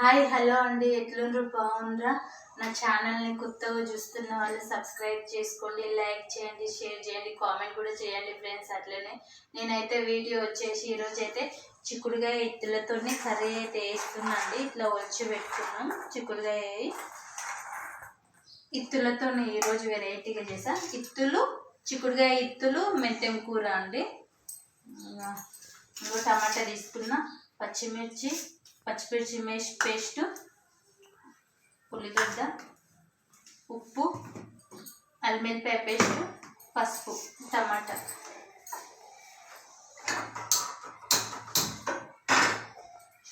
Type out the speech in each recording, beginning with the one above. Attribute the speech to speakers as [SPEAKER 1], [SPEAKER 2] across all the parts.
[SPEAKER 1] Hi hello అండి. ఎట్లుండ్రు? బాగుండ్రా? నా ఛానల్ని కొత్తగా చూస్తున్న వాళ్ళు సబ్స్క్రైబ్ చేసుకోండి లైక్ చేయండి షేర్ చేయండి కామెంట్ కూడా చేయండి ఫ్రెండ్స్ అట్లనే. నేనైతే వీడియో వచ్చేసి ఈరోజు అయితే చిక్కుడుగా ఇత్తులతోనే కర్రీ అయితే వేస్తున్నాండి ఇట్లా వచ్చి పెట్టుకున్నాం చిక్కుడుగా ఇత్తులతో ఈరోజు వెరైటీగా చేసా. ఇత్తులు చిక్కుడుగా ఇత్తులు మెంతెం కూర అండి. ఇంకో టమాటా తీసుకున్న పచ్చిమిర్చి పచ్చిమిర్చి మేష్ పేస్ట్ ఉల్లిగడ్డ ఉప్పు అల్లిమిరపాయ పేస్ట్ పసుపు టమాటా.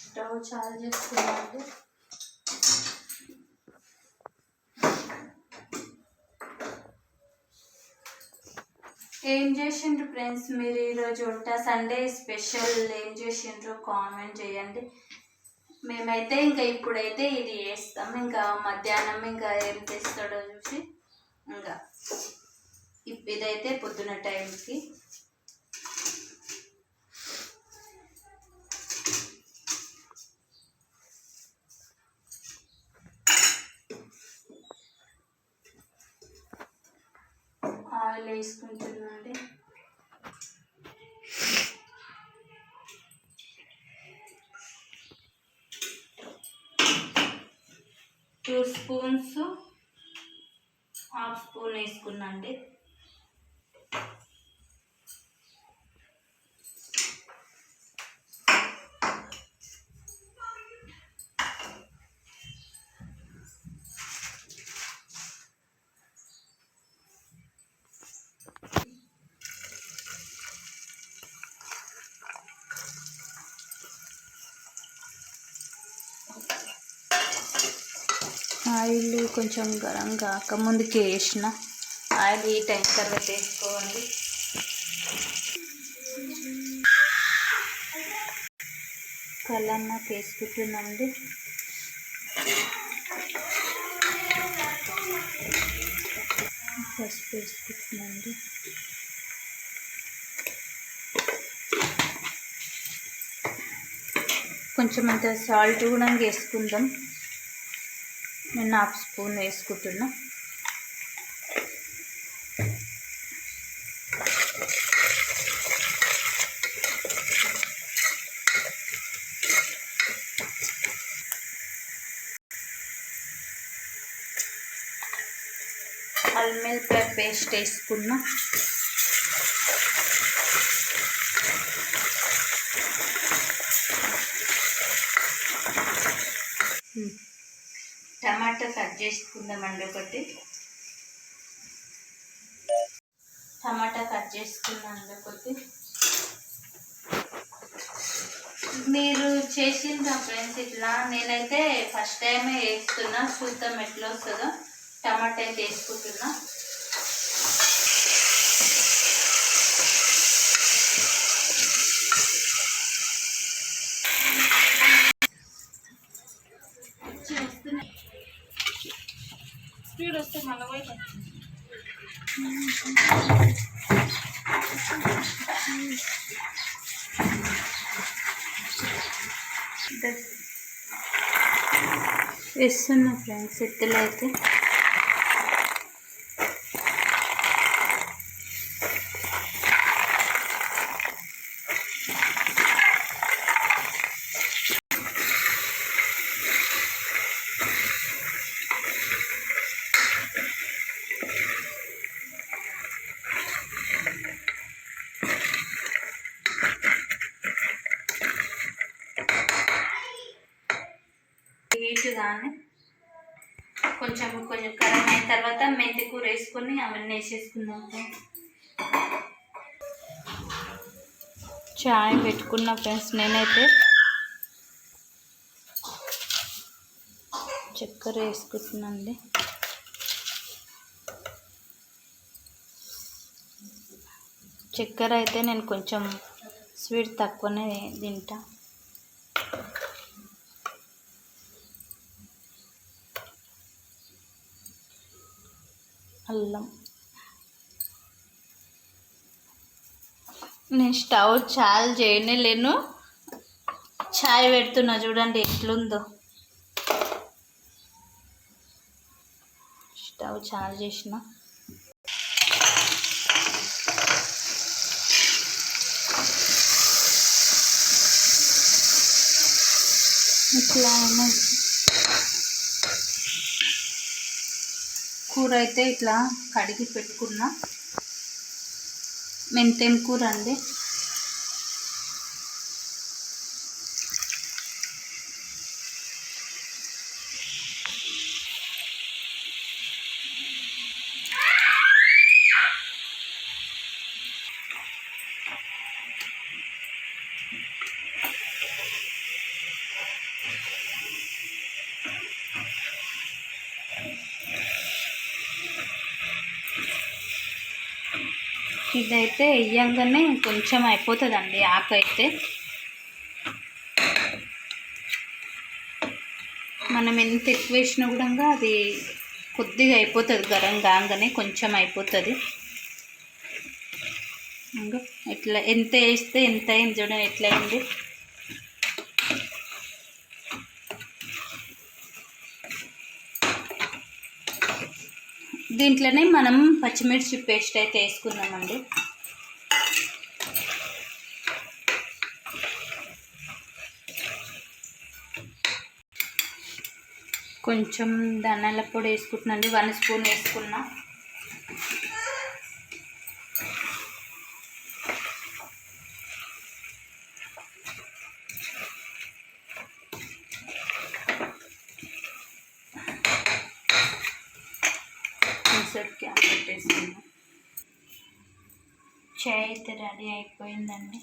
[SPEAKER 1] స్టవ్ చాలు చేసుకున్నామండి ఏం చేసిండ్రు ఫ్రెండ్స్ మీరు ఈరోజు ఉంటా సండే స్పెషల్ ఏం చేసిండ్రు? కామెంట్ చేయండి. మేమైతే ఇంకా ఇప్పుడైతే ఇది వేస్తాం ఇంకా మధ్యాహ్నం ఇంకా ఏం చేస్తాడో చూసి ఇంకా ఇప్- ఇదైతే పొద్దున టైంకి. ఆయిల్ వేసుకుంటున్నాండి. టూ స్పూన్స్ హాఫ్ స్పూన్ వేసుకున్నాండి ఆయిల్ కొంచెం గరం కాక ముందుకి వేసిన. ఆయిల్ ఈ టైం తర్వాత వేసుకోవాలి. కలన్నకు వేసుకుంటున్నామండి పసుపు వేసుకుంటున్నామండి కొంచెం అంత సాల్ట్ కూడా వేసుకుందాం. నేను హాఫ్ స్పూన్ వేసుకుంటున్నా అల్మిల్పాయ పేస్ట్ వేసుకున్నా టమాటా కట్ చేసుకుందామండి ఒకటి. టమాటా కట్ చేసుకున్నాను ఒకటి. మీరు చేసిందా ఫ్రెండ్స్ ఇట్లా నేనైతే ఫస్ట్ టైమే వేస్తున్నా చూద్దాం ఎట్లా వస్తుందో. టమాటా అయితే వేసుకుంటున్నా. వేస్తున్నా ఫ్రెండ్స్ ఎత్తులు అయితే. హీట్ కానీ కొంచెం కొంచెం కరం అయిన తర్వాత మెంతి కూర వేసుకొని అవన్నీ వేసేసుకుందాం చాయ్ పెట్టుకున్న ఫ్రెండ్స్ నేనైతే. చక్కెర వేసుకుంటున్నాండి. చక్కెర అయితే నేను కొంచెం స్వీట్ తక్కువనే తింటా. అల్లం. నేను స్టవ్ చాల్ చేయనే లేను. ఛాయ్ పెడుతున్నా చూడండి ఎట్లుందో. స్టవ్ చాల్ చేసిన. ఇట్లా అయినా కూర అయితే ఇట్లా కడిగి పెట్టుకున్న. మెంతెం కూర అండి ఇదైతే వేయంగానే కొంచెం అయిపోతుందండి ఆకు అయితే మనం ఎంత ఎక్కువ వేసినా కూడా అది కొద్దిగా అయిపోతుంది గరం కాగానే కొంచెం అయిపోతుంది. ఇంకా ఎట్లా ఎంత వేస్తే ఎంత అయింది చూడండి ఎట్లా అయింది దీంట్లోనే మనం పచ్చిమిర్చి పేస్ట్ అయితే వేసుకుందామండి. కొంచెం ధనియాల పొడి వేసుకుంటున్నాండి వన్ స్పూన్ వేసుకున్నా. క్యాప్ పెట్టేసాను చాయ్ అయితే రెడీ అయిపోయిందండి.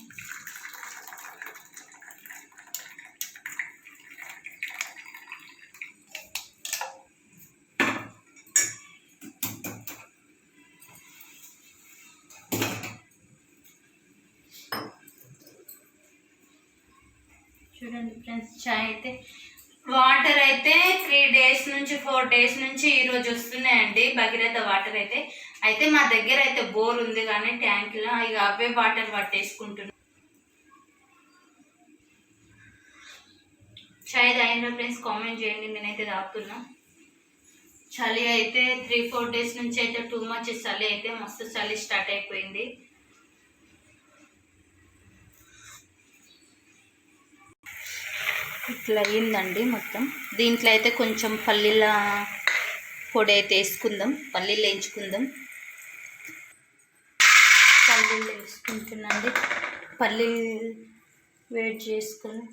[SPEAKER 1] చూడండి ఫ్రెండ్స్ చాయ్ అయితే వాటర్ అయితే త్రీ డేస్ నుంచి ఫోర్ డేస్ నుంచి ఈ రోజు వస్తున్నాయండి. భగీరథ వాటర్ అయితే. అయితే మా దగ్గర అయితే బోర్ ఉంది కానీ ట్యాంక్లో ఇక అవే వాటర్ పట్టేసుకుంటున్నాం. చాయ్ తాగిన ఫ్రెండ్స్ కామెంట్ చేయండి. నేనైతే తాగుతున్నా చలి అయితే త్రీ ఫోర్ డేస్ నుంచి అయితే టూ మచ్ చలి అయితే మస్తు చలి స్టార్ట్ అయిపోయింది. ఇట్లా అయ్యిందండి మొత్తం. దీంట్లో అయితే కొంచెం పల్లీల పొడి అయితే వేసుకుందాం. పల్లీలు వేయించుకుందాం. పల్లీలు వేసుకుంటున్నాండి పల్లీలు వేడి చేసుకొని.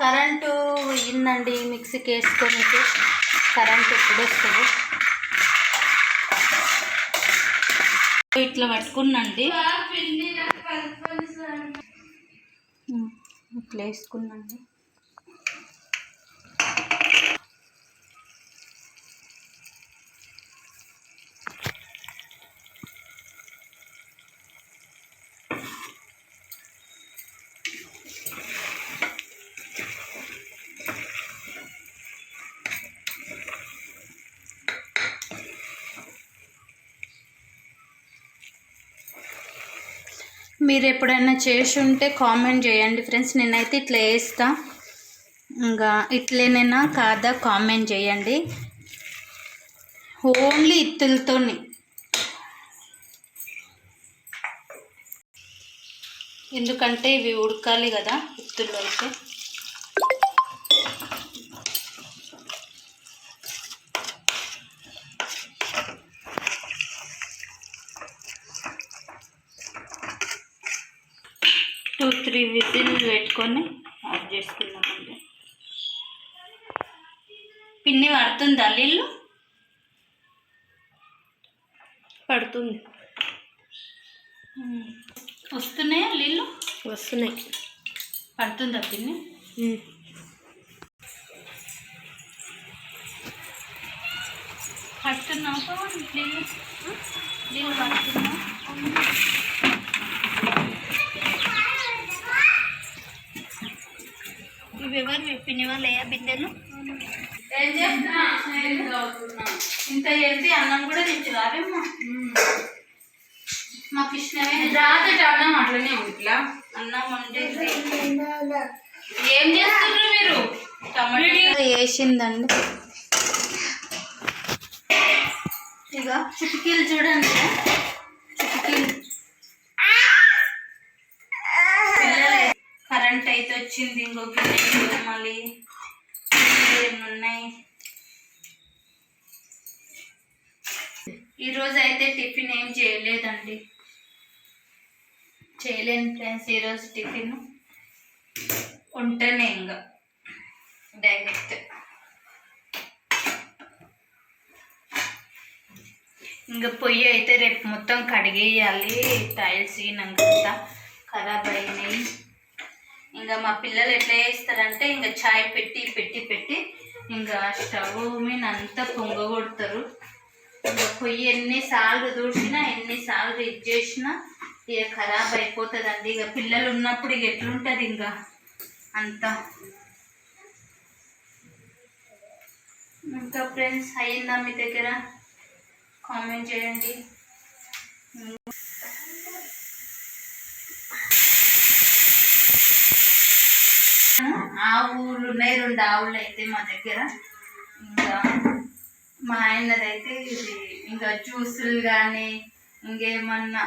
[SPEAKER 1] కరెంటు పోయిందండి మిక్సీకి వేసుకొని కరెంట్ ఎప్పుడు వస్తుంది. ఇట్లా పట్టుకున్నాండి ఇట్లా వేసుకున్నాండి మీరు ఎప్పుడైనా చేసి ఉంటే కామెంట్ చేయండి ఫ్రెండ్స్. నేనైతే ఇట్లా వేస్తా ఇంకా ఇట్లేనైనా కాదా కామెంట్ చేయండి. ఓన్లీ ఇత్తులతోని. ఎందుకంటే ఇవి ఉడకాలి కదా ఇత్తుల్లో అయితే త్రీ విజిల్ పెట్టుకొని ఆఫ్ చేసుకున్నామండి పిన్ని పడుతుందా నీళ్ళు?
[SPEAKER 2] పడుతుంది.
[SPEAKER 1] వస్తున్నాయా నీళ్ళు?
[SPEAKER 2] వస్తున్నాయి.
[SPEAKER 1] పడుతుందా పిన్ని? పడుతున్నావా నీళ్ళు? నీళ్ళు పడుతున్నా ఎవరు పిన్ని వాళ్ళయ్యా బిడ్డలు? ఏం చేస్తున్నా? ఇంత చేసి అన్నం కూడా తెచ్చురావేమో మాకు ఇష్టమే.
[SPEAKER 2] రాత్రి అన్నం అట్లనే ఇట్లా
[SPEAKER 1] అన్నం అంటే ఏం చేస్తున్నారు మీరు? టమాటా వేసిందండి చుటికీలు చూడండి. చుటికీలు పిల్లలు కరెంట్ అయితే వచ్చింది ఇంకొక గిన్నె మళ్ళీ? ఉన్నాయి? ఈరోజు అయితే టిఫిన్ ఏం చేయలేదండి. చేయలేను ఫ్రెండ్స్ ఈరోజు టిఫిన్. ఉంటేనే ఇంకా డైరెక్ట్. ఇంకా పొయ్యి అయితే రేపు మొత్తం కడిగేయాలి టైల్స్ ఇనంతా ఖరాబ్ అయినాయి. ఇంకా మా పిల్లలు ఎట్లా చేస్తారంటే ఇంకా చాయ్ పెట్టి పెట్టి పెట్టి ఇంకా స్టవ్ మీద అంతా పొంగగొడతారు. ఇంకా పొయ్యి ఎన్నిసార్లు దూసినా ఎన్నిసార్లు ఇది చేసినా ఇక ఖరాబ్ అయిపోతుందండి. ఇక పిల్లలు ఉన్నప్పుడు ఇక ఎట్లుంటుంది ఇంకా అంతా. ఇంకా ఫ్రెండ్స్ అయ్యిందా మీ దగ్గర? కామెంట్ చేయండి. ఆవులు ఉన్నాయి రెండు ఆవులు అయితే మా దగ్గర. ఇంకా మా ఆయనదైతే ఇది ఇంకా జ్యూసులు కానీ ఇంకేమన్నా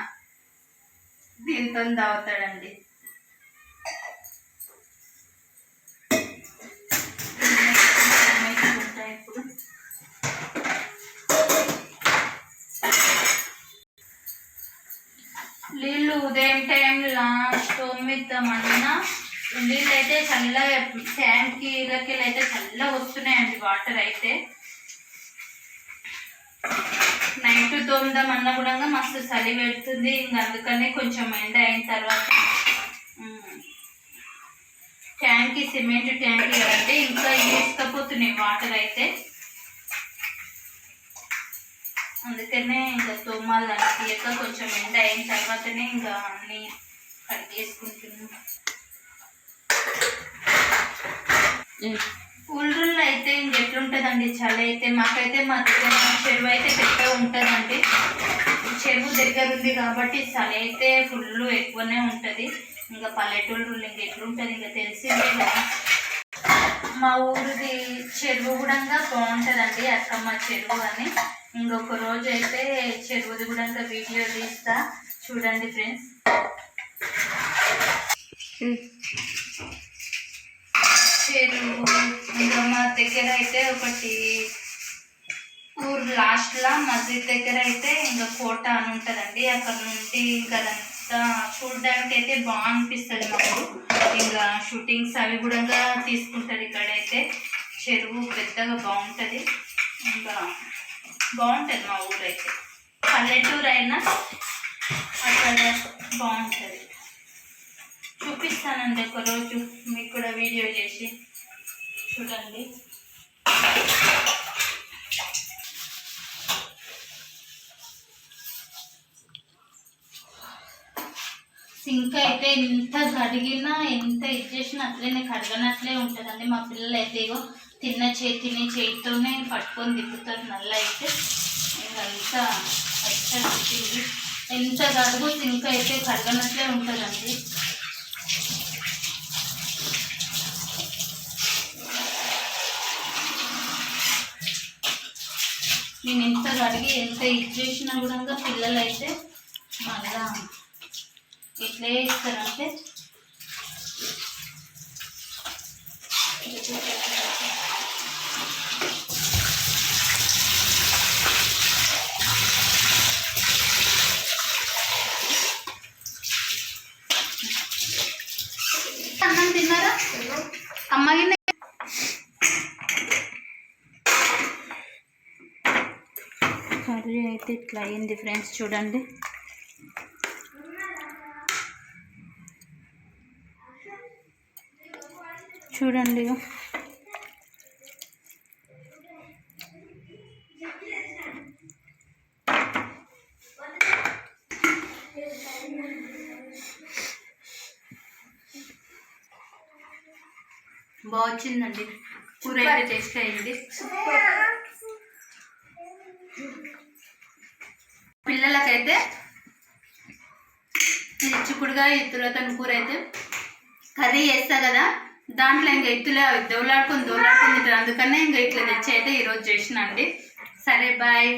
[SPEAKER 1] దీంతో తాగుతాడండి. నీళ్ళు ఉదయం టైంలో తోమిద్దామన్నా నీళ్ళు అయితే చల్లగా ట్యాంకీలకి అయితే చల్లగా వస్తున్నాయండి వాటర్ అయితే. నైట్ తోమదామన్నా కూడా మస్తు చలి పెడుతుంది. ఇంక అందుకనే కొంచెం ఎండ అయిన తర్వాత ఉమ్, ట్యాంకీ సిమెంట్ ట్యాంకీ అంటే ఇంకా వేసుకపోతున్నాయి వాటర్ అయితే. అందుకనే ఇంకా తోమాలు అనిపించక కొంచెం ఎండ అయిన తర్వాతనే ఇంకా అన్నీ కట్ చేసుకుంటున్నాం. ఊళ్ళో అయితే ఇంకెట్లుంటుందండి చలి అయితే మాకైతే మా దగ్గర చెరువు అయితే పెద్దగా ఉంటుందండి. చెరువు దగ్గర ఉంది కాబట్టి చలి అయితే ఫుల్ ఎక్కువనే ఉంటుంది. ఇంకా పల్లెటూళ్ళు ఇంకెట్లుంటుంది ఇంకా తెలిసిందే కదా. మా ఊరిది చెరువు కూడా బాగుంటుందండి అక్కమ్మ చెరువు అని. ఇంకొక రోజు అయితే చెరువుది కూడా వీడియో తీస్తా. చూడండి ఫ్రెండ్స్. చెరువు ఇంకా మా దగ్గర అయితే ఒకటి ఊరు లాస్ట్లో మసీద్ దగ్గర అయితే ఇంకా కోట అని ఉంటుందండి. అక్కడ నుండి ఇంకా అదంతా చూడడానికి అయితే బాగనిపిస్తుంది మాకు. ఇంకా షూటింగ్స్ అవి కూడా తీసుకుంటారు ఇక్కడైతే. చెరువు పెద్దగా బాగుంటుంది. ఇంకా బాగుంటుంది మా ఊరైతే. పల్లెటూరు అయినా అక్కడ బాగుంటుంది. చూపిస్తానండి ఒకరోజు. చూడండి. సింక్ అయితే ఎంత కడిగినా ఎంత ఇది చేసినా అట్లనే కడగనట్లే ఉంటుందండి. మా పిల్లలు అయితే ఇగో తిన్న చేతిని చేతితోనే పట్టుకొని తిప్పుతారు నల్ల అయితే ఇంకంతా ఎంత కడుగు సింక్ అయితే కడగనట్లే ఉంటుందండి నేను ఎంత కడిగి ఎంత ఇది చేసినా కూడా పిల్లలు అయితే మళ్ళా ఎట్లా ఇస్తారంటే అన్నం తిన్నారా? అమ్మగిన కర్రీ అయితే ఇట్లా అయింది ఫ్రెండ్స్ చూడండి. చూడండి. బాగా వచ్చిందండి. కూర అయితే టేస్ట్ అయింది అయితే ఇది చిక్కుడుగా ఎత్తులతో కూర అయితే కర్రీ చేస్తా కదా దాంట్లో ఇంకా ఎత్తులే అవి దోలాడుకొని తింటారు. అందుకనే ఇంకా ఇట్లా తెచ్చి అయితే ఈరోజు చేసిన అండి. సరే బాయ్